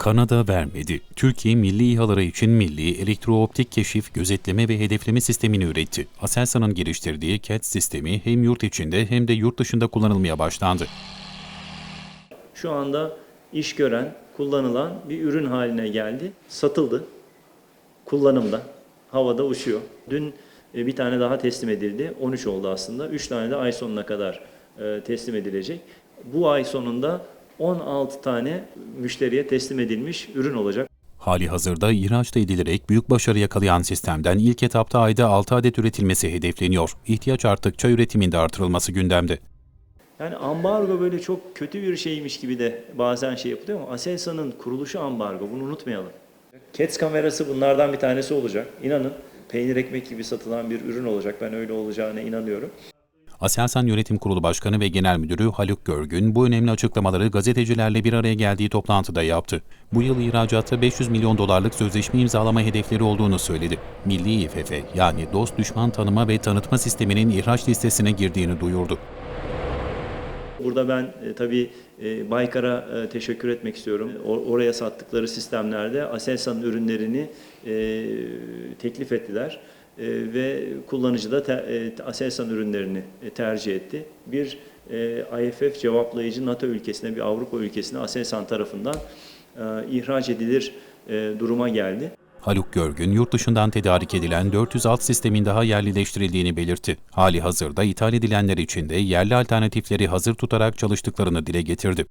Kanada vermedi. Türkiye milli İHA'ları için milli elektrooptik keşif, gözetleme ve hedefleme sistemini üretti. Aselsan'ın geliştirdiği CAT sistemi hem yurt içinde hem de yurt dışında kullanılmaya başlandı. Şu anda iş gören, kullanılan bir ürün haline geldi. Satıldı. Kullanımda. Havada uçuyor. Dün e, bir tane daha teslim edildi. 13 oldu aslında. 3 tane de ay sonuna kadar e, teslim edilecek. Bu ay sonunda 16 tane müşteriye teslim edilmiş ürün olacak. Hali hazırda ihraçta edilerek büyük başarı yakalayan sistemden ilk etapta ayda 6 adet üretilmesi hedefleniyor. İhtiyaç arttıkça üretimin de artırılması gündemde. Yani ambargo böyle çok kötü bir şeymiş gibi de bazen şey yapılıyor ama Aselsan'ın kuruluşu ambargo. Bunu unutmayalım. CATS kamerası bunlardan bir tanesi olacak. İnanın peynir ekmek gibi satılan bir ürün olacak. Ben öyle olacağına inanıyorum. Aselsan Yönetim Kurulu Başkanı ve Genel Müdürü Haluk Görgün bu önemli açıklamaları gazetecilerle bir araya geldiği toplantıda yaptı. Bu yıl ihracatta 500 milyon dolarlık sözleşme imzalama hedefleri olduğunu söyledi. Milli İFF yani dost düşman tanıma ve tanıtma sisteminin ihraç listesine girdiğini duyurdu. Burada ben e, tabii e, Baykar'a e, teşekkür etmek istiyorum. O- oraya sattıkları sistemlerde Aselsan'ın ürünlerini e, teklif ettiler. E, ve kullanıcı da te, e, Aselsan ürünlerini e, tercih etti. Bir IFF cevaplayıcı NATO ülkesine, bir Avrupa ülkesine Aselsan tarafından ihraç edilir duruma geldi. Haluk Görgün, yurt dışından tedarik edilen 400 alt sistemin daha yerlileştirildiğini belirtti. Hali hazırda ithal edilenler için de yerli alternatifleri hazır tutarak çalıştıklarını dile getirdi.